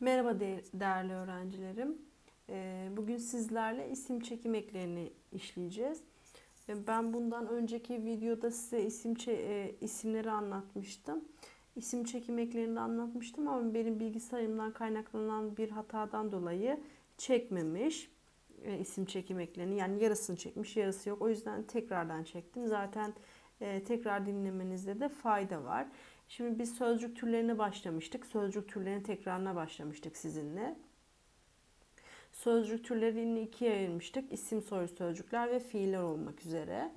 Merhaba de- değerli öğrencilerim. Ee, Bugün sizlerle isim çekim eklerini işleyeceğiz. Ee, Ben bundan önceki videoda size isim e, isimleri anlatmıştım. İsim çekim eklerini anlatmıştım ama benim bilgisayarımdan kaynaklanan bir hatadan dolayı çekmemiş e, isim çekim eklerini. Yani yarısını çekmiş, yarısı yok. O yüzden tekrardan çektim. Zaten e, tekrar dinlemenizde de fayda var. Şimdi biz sözcük türlerine başlamıştık. Sözcük türlerinin tekrarına başlamıştık sizinle. Sözcük türlerini ikiye ayırmıştık. İsim soylu sözcükler ve fiiller olmak üzere.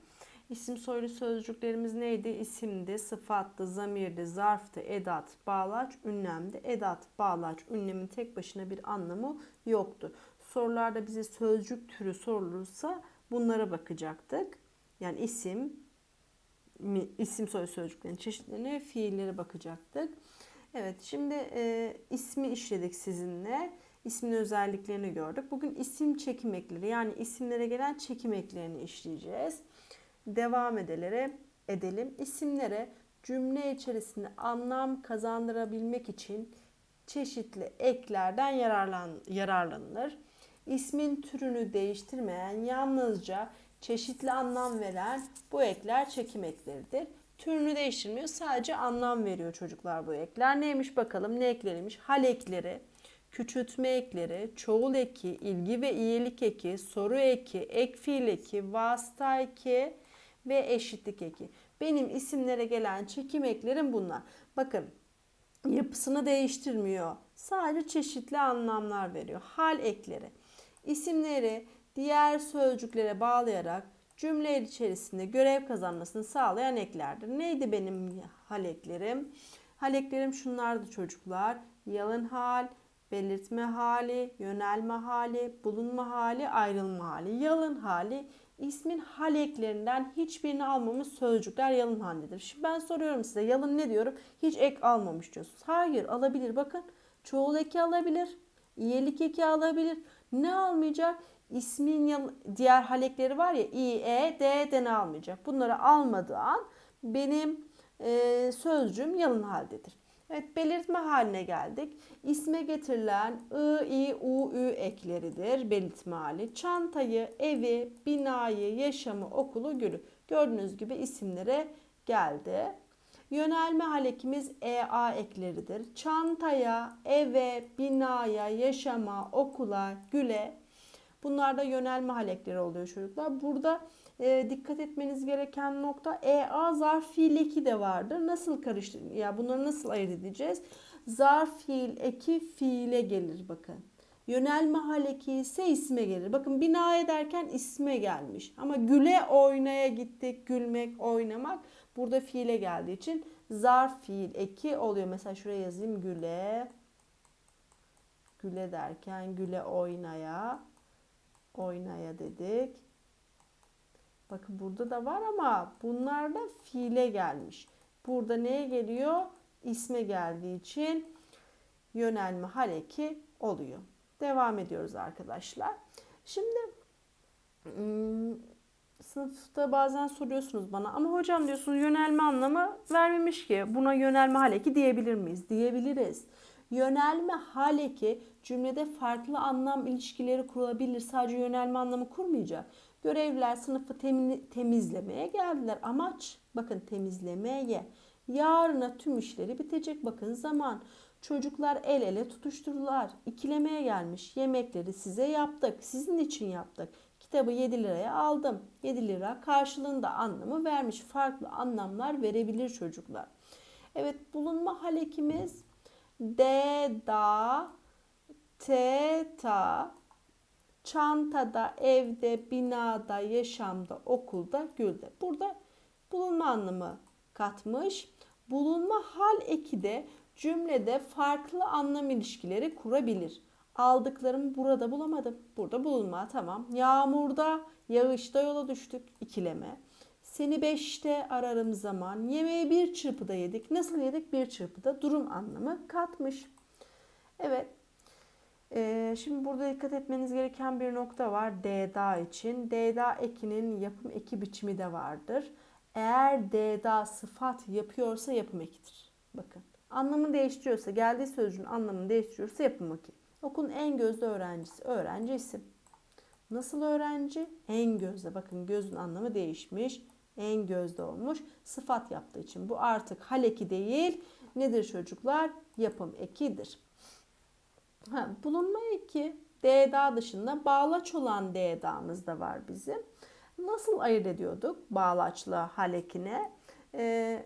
İsim soylu sözcüklerimiz neydi? İsimdi, sıfattı, zamirdi, zarftı, edat, bağlaç, ünlemdi. Edat, bağlaç, ünlemin tek başına bir anlamı yoktu. Sorularda bize sözcük türü sorulursa bunlara bakacaktık. Yani isim, isim soy sözcüklerin çeşitlerine fiillere bakacaktık. Evet şimdi e, ismi işledik sizinle. İsmin özelliklerini gördük. Bugün isim çekim ekleri yani isimlere gelen çekim eklerini işleyeceğiz. Devam edelim. edelim. İsimlere cümle içerisinde anlam kazandırabilmek için çeşitli eklerden yararlan, yararlanılır. İsmin türünü değiştirmeyen yalnızca çeşitli anlam veren bu ekler çekim ekleridir. Türünü değiştirmiyor sadece anlam veriyor çocuklar bu ekler. Neymiş bakalım ne ekleriymiş? Hal ekleri, küçültme ekleri, çoğul eki, ilgi ve iyilik eki, soru eki, ek fiil eki, vasıta eki ve eşitlik eki. Benim isimlere gelen çekim eklerim bunlar. Bakın yapısını değiştirmiyor. Sadece çeşitli anlamlar veriyor. Hal ekleri. İsimleri diğer sözcüklere bağlayarak cümle içerisinde görev kazanmasını sağlayan eklerdir. Neydi benim hal eklerim? Hal eklerim şunlardı çocuklar. Yalın hal, belirtme hali, yönelme hali, bulunma hali, ayrılma hali. Yalın hali ismin hal eklerinden hiçbirini almamış sözcükler yalın halindedir. Şimdi ben soruyorum size yalın ne diyorum? Hiç ek almamış diyorsunuz. Hayır alabilir bakın. Çoğul eki alabilir. İyelik eki alabilir. Ne almayacak? İsmin yal- diğer halekleri var ya i, e, d, d ne almayacak. Bunları almadığı an benim e, sözcüğüm yalın haldedir. Evet belirtme haline geldik. İsme getirilen ı, i, u, ü ekleridir belirtme hali. Çantayı, evi, binayı, yaşamı, okulu, gülü. Gördüğünüz gibi isimlere geldi. Yönelme halekimiz EA ekleridir. Çantaya, eve, binaya, yaşama, okula, güle Bunlar da yönelme halekleri oluyor çocuklar. Burada e, dikkat etmeniz gereken nokta EA zarf fiil eki de vardır. Nasıl karıştır ya bunları nasıl ayırt edeceğiz? Zarf fiil eki fiile gelir bakın. Yönelme haleki ise isme gelir. Bakın bina ederken isme gelmiş. Ama güle oynaya gittik. Gülmek, oynamak burada fiile geldiği için zarf fiil eki oluyor. Mesela şuraya yazayım güle. Güle derken güle oynaya oynaya dedik. Bakın burada da var ama bunlar da fiile gelmiş. Burada neye geliyor? İsme geldiği için yönelme haleki oluyor. Devam ediyoruz arkadaşlar. Şimdi ım, sınıfta bazen soruyorsunuz bana ama hocam diyorsunuz yönelme anlamı vermemiş ki buna yönelme haleki diyebilir miyiz? Diyebiliriz. Yönelme haleki cümlede farklı anlam ilişkileri kurulabilir. Sadece yönelme anlamı kurmayacak. Görevliler sınıfı temi- temizlemeye geldiler. Amaç bakın temizlemeye. Yarına tüm işleri bitecek. Bakın zaman. Çocuklar el ele tutuşturdular. İkilemeye gelmiş. Yemekleri size yaptık. Sizin için yaptık. Kitabı 7 liraya aldım. 7 lira karşılığında anlamı vermiş. Farklı anlamlar verebilir çocuklar. Evet bulunma halekimiz D, da, T, ta, çantada, evde, binada, yaşamda, okulda, gülde. Burada bulunma anlamı katmış. Bulunma hal eki de cümlede farklı anlam ilişkileri kurabilir. Aldıklarımı burada bulamadım. Burada bulunma tamam. Yağmurda, yağışta yola düştük. ikileme. Seni beşte ararım zaman. Yemeği bir çırpıda yedik. Nasıl yedik? Bir çırpıda durum anlamı katmış. Evet. Ee, şimdi burada dikkat etmeniz gereken bir nokta var DDA için. DDA ekinin yapım eki biçimi de vardır. Eğer DDA sıfat yapıyorsa yapım ekidir. Bakın Anlamını değiştiriyorsa, geldiği sözcüğün anlamını değiştiriyorsa yapın bakayım. Okulun en gözde öğrencisi. Öğrenci isim. Nasıl öğrenci? En gözde. Bakın gözün anlamı değişmiş. En gözde olmuş. Sıfat yaptığı için. Bu artık hal eki değil. Nedir çocuklar? Yapım ekidir. Ha, bulunma eki. D'da dışında bağlaç olan D'da'mız da var bizim. Nasıl ayırt ediyorduk bağlaçla hal ekine? Ee,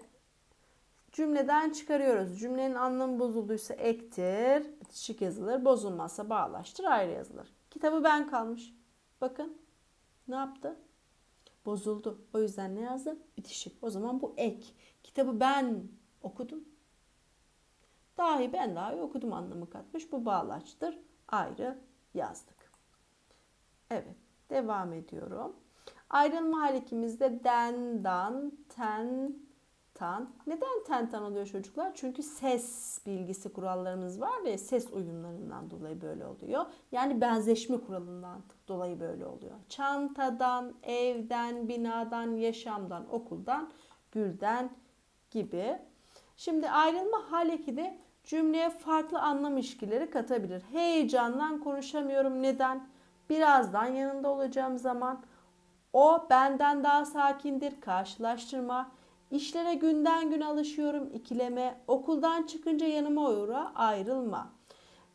cümleden çıkarıyoruz. Cümlenin anlamı bozulduysa ektir, bitişik yazılır. Bozulmazsa bağlaçtır, ayrı yazılır. Kitabı ben kalmış. Bakın ne yaptı? Bozuldu. O yüzden ne yazdı? Bitişik. O zaman bu ek. Kitabı ben okudum. Dahi ben dahi okudum anlamı katmış. Bu bağlaçtır. Ayrı yazdık. Evet. Devam ediyorum. Ayrılma harekimizde den, dan, ten, tan. Neden ten, tan oluyor çocuklar? Çünkü ses bilgisi kurallarımız var ya ses uyumlarından dolayı böyle oluyor. Yani benzeşme kuralından dolayı böyle oluyor. Çantadan, evden, binadan, yaşamdan, okuldan, gülden gibi. Şimdi ayrılma hal de cümleye farklı anlam ilişkileri katabilir. Heyecandan konuşamıyorum. Neden? Birazdan yanında olacağım zaman o benden daha sakindir. Karşılaştırma. İşlere günden gün alışıyorum. ikileme. Okuldan çıkınca yanıma uğra. Ayrılma.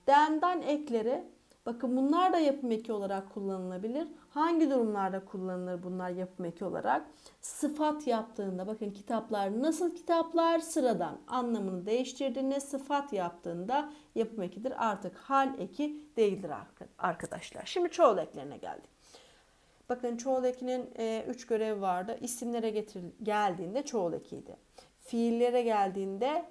Den'den ekleri. Bakın bunlar da yapım eki olarak kullanılabilir. Hangi durumlarda kullanılır bunlar yapım eki olarak? Sıfat yaptığında bakın kitaplar nasıl kitaplar sıradan anlamını değiştirdiğinde sıfat yaptığında yapım ekidir. Artık hal eki değildir arkadaşlar. Şimdi çoğul eklerine geldik. Bakın çoğul ekinin 3 e, görevi vardı. İsimlere getir, geldiğinde çoğul ekiydi. Fiillere geldiğinde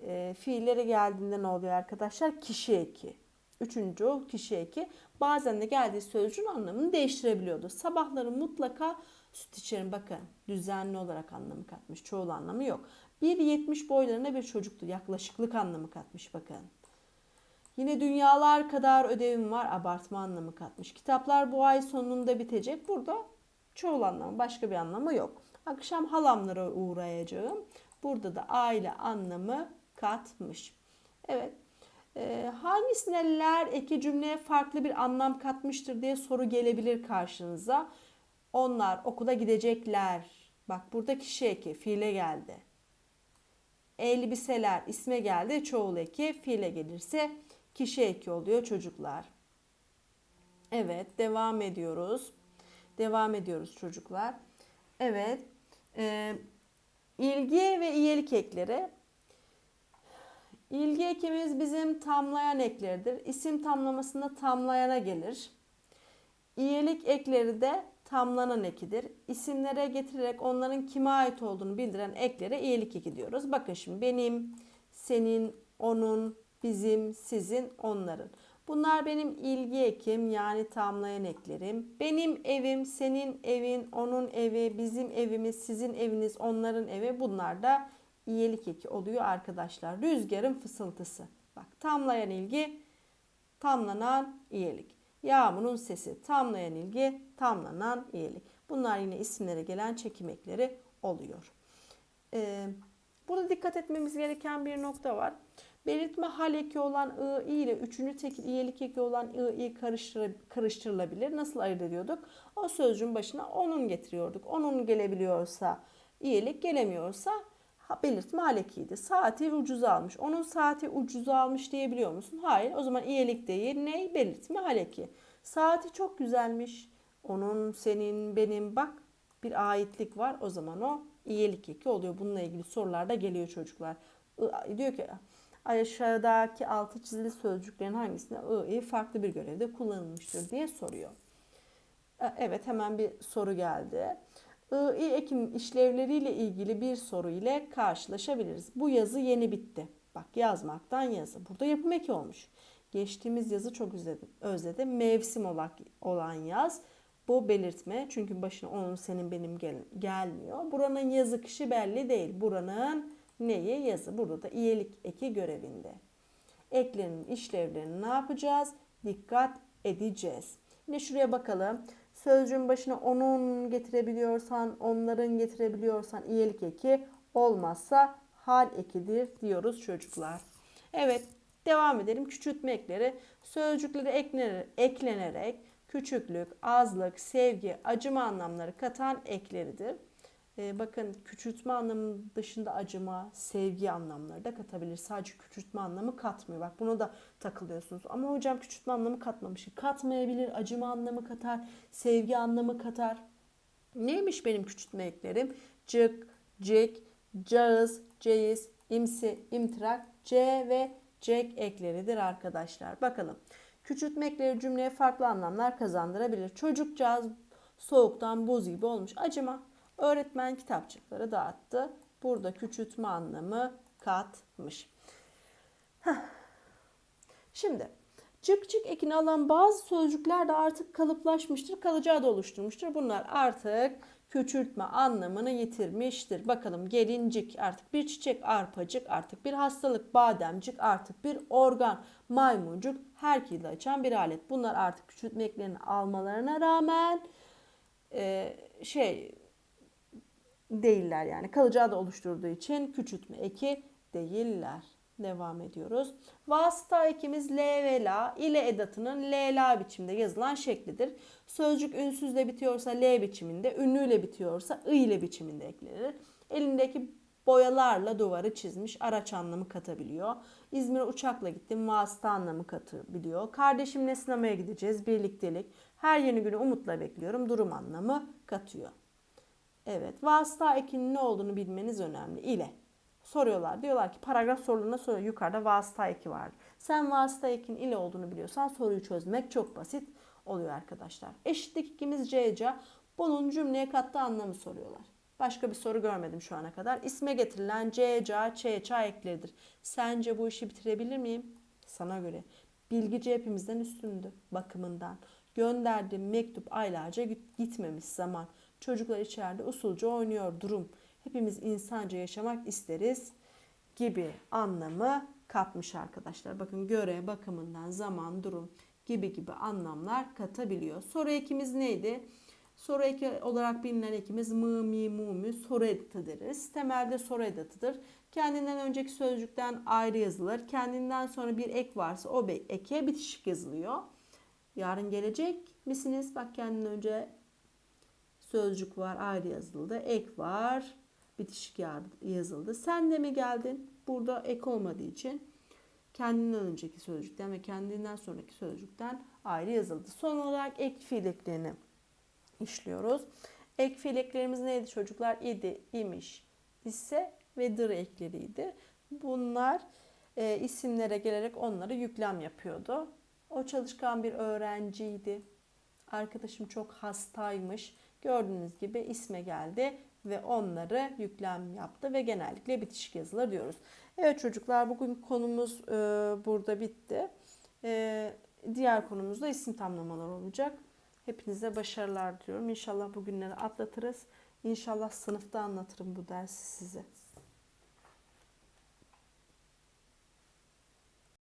e, fiillere geldiğinde ne oluyor arkadaşlar? Kişi eki. Üçüncü kişi eki. Bazen de geldiği sözcüğün anlamını değiştirebiliyordu. Sabahları mutlaka süt içerim. Bakın düzenli olarak anlamı katmış. Çoğul anlamı yok. 1.70 boylarında bir çocuktu. Yaklaşıklık anlamı katmış bakın. Yine dünyalar kadar ödevim var abartma anlamı katmış. Kitaplar bu ay sonunda bitecek. Burada çoğul anlamı başka bir anlamı yok. Akşam halamlara uğrayacağım. Burada da aile anlamı katmış. Evet. Ee, hangisine ler eki cümleye farklı bir anlam katmıştır diye soru gelebilir karşınıza. Onlar okula gidecekler. Bak burada kişi eki fiile geldi. Elbiseler isme geldi çoğul eki fiile gelirse kişi eki oluyor çocuklar. Evet devam ediyoruz. Devam ediyoruz çocuklar. Evet. E, ilgi ve iyilik ekleri. İlgi ekimiz bizim tamlayan ekleridir. İsim tamlamasında tamlayana gelir. İyilik ekleri de tamlanan ekidir. İsimlere getirerek onların kime ait olduğunu bildiren eklere iyilik eki diyoruz. Bakın şimdi benim, senin, onun, bizim, sizin, onların. Bunlar benim ilgi ekim yani tamlayan eklerim. Benim evim, senin evin, onun evi, bizim evimiz, sizin eviniz, onların evi. Bunlar da iyilik eki oluyor arkadaşlar. Rüzgarın fısıltısı. Bak tamlayan ilgi, tamlanan iyilik. Yağmurun sesi, tamlayan ilgi, tamlanan iyilik. Bunlar yine isimlere gelen çekim ekleri oluyor. Ee, burada dikkat etmemiz gereken bir nokta var. Belirtme hal eki olan ı, i ile üçüncü tekil iyilik eki olan ı, i karıştır, karıştırılabilir. Nasıl ayırt ediyorduk? O sözcüğün başına onun getiriyorduk. Onun gelebiliyorsa iyilik, gelemiyorsa belirtme hal ekiydi. Saati ucuza almış. Onun saati ucuza almış diyebiliyor musun? Hayır. O zaman iyilik değil. Ne? Belirtme hal eki. Saati çok güzelmiş. Onun, senin, benim bak bir aitlik var. O zaman o iyilik eki oluyor. Bununla ilgili sorular da geliyor çocuklar. Diyor ki aşağıdaki altı çizili sözcüklerin hangisinde ı, farklı bir görevde kullanılmıştır diye soruyor. E, evet hemen bir soru geldi. I, ekim işlevleriyle ilgili bir soru ile karşılaşabiliriz. Bu yazı yeni bitti. Bak yazmaktan yazı. Burada yapım eki olmuş. Geçtiğimiz yazı çok özledim. özledim. Mevsim olan yaz. Bu belirtme. Çünkü başına onun senin benim gel gelmiyor. Buranın yazı kışı belli değil. Buranın neyi? Yazı. Burada da iyilik eki görevinde. Eklerin işlevlerini ne yapacağız? Dikkat edeceğiz. Yine şuraya bakalım. Sözcüğün başına onun getirebiliyorsan, onların getirebiliyorsan iyilik eki olmazsa hal ekidir diyoruz çocuklar. Evet devam edelim. Küçültme ekleri eklenerek, eklenerek küçüklük, azlık, sevgi, acıma anlamları katan ekleridir. Ee, bakın küçültme anlamı dışında acıma, sevgi anlamları da katabilir. Sadece küçültme anlamı katmıyor. Bak buna da takılıyorsunuz. Ama hocam küçültme anlamı katmamış. Katmayabilir, acıma anlamı katar, sevgi anlamı katar. Neymiş benim küçültme eklerim? Cık, cik, cağız, ceyiz, imsi, imtirak, c ve cek ekleridir arkadaşlar. Bakalım. Küçültme ekleri cümleye farklı anlamlar kazandırabilir. Çocukcağız soğuktan buz gibi olmuş. Acıma. Öğretmen kitapçıkları dağıttı. Burada küçültme anlamı katmış. Şimdi cık cık ekini alan bazı sözcükler de artık kalıplaşmıştır, kalıcı ad oluşturmuştur. Bunlar artık küçültme anlamını yitirmiştir. Bakalım gelincik artık bir çiçek, arpacık artık bir hastalık, bademcik artık bir organ, maymuncuk her kilidi açan bir alet. Bunlar artık küçültme eklerini almalarına rağmen e, şey değiller yani kalıcı ad oluşturduğu için küçültme eki değiller. Devam ediyoruz. Vasıta ekimiz L ve La ile edatının L La biçimde yazılan şeklidir. Sözcük ünsüzle bitiyorsa L biçiminde, ünlüyle bitiyorsa I ile biçiminde eklenir. Elindeki boyalarla duvarı çizmiş araç anlamı katabiliyor. İzmir'e uçakla gittim vasıta anlamı katabiliyor. Kardeşimle sinemaya gideceğiz birliktelik. Her yeni günü umutla bekliyorum durum anlamı katıyor. Evet vasıta ekinin ne olduğunu bilmeniz önemli. ile soruyorlar. Diyorlar ki paragraf sorularına soruyor. Yukarıda vasıta eki var. Sen vasıta ekin ile olduğunu biliyorsan soruyu çözmek çok basit oluyor arkadaşlar. Eşitlik ikimiz CC. Bunun cümleye kattığı anlamı soruyorlar. Başka bir soru görmedim şu ana kadar. İsme getirilen CC, ÇÇ ekleridir. Sence bu işi bitirebilir miyim? Sana göre. Bilgici hepimizden üstündü bakımından. Gönderdiğim mektup aylarca gitmemiş zaman. Çocuklar içeride usulca oynuyor durum hepimiz insanca yaşamak isteriz gibi anlamı katmış arkadaşlar. Bakın göre bakımından zaman, durum gibi gibi anlamlar katabiliyor. Soru ekimiz neydi? Soru eki olarak bilinen ekimiz mı, mi, mu, mü soru edatı deriz. Temelde soru edatıdır. Kendinden önceki sözcükten ayrı yazılır. Kendinden sonra bir ek varsa o eke bitişik yazılıyor. Yarın gelecek misiniz? Bak kendinden önce sözcük var ayrı yazıldı. Ek var bitişik yazıldı. Sen de mi geldin? Burada ek olmadığı için kendinden önceki sözcükten ve kendinden sonraki sözcükten ayrı yazıldı. Son olarak ek fiil eklerini işliyoruz. Ek fiil eklerimiz neydi çocuklar? İdi, imiş, ise ve dır ekleriydi. Bunlar e, isimlere gelerek onları yüklem yapıyordu. O çalışkan bir öğrenciydi. Arkadaşım çok hastaymış. Gördüğünüz gibi isme geldi ve onları yüklem yaptı ve genellikle bitişik yazılar diyoruz. Evet çocuklar bugün konumuz e, burada bitti. E, diğer konumuzda isim tamlamalar olacak. Hepinize başarılar diliyorum. İnşallah bugünleri atlatırız. İnşallah sınıfta anlatırım bu dersi size.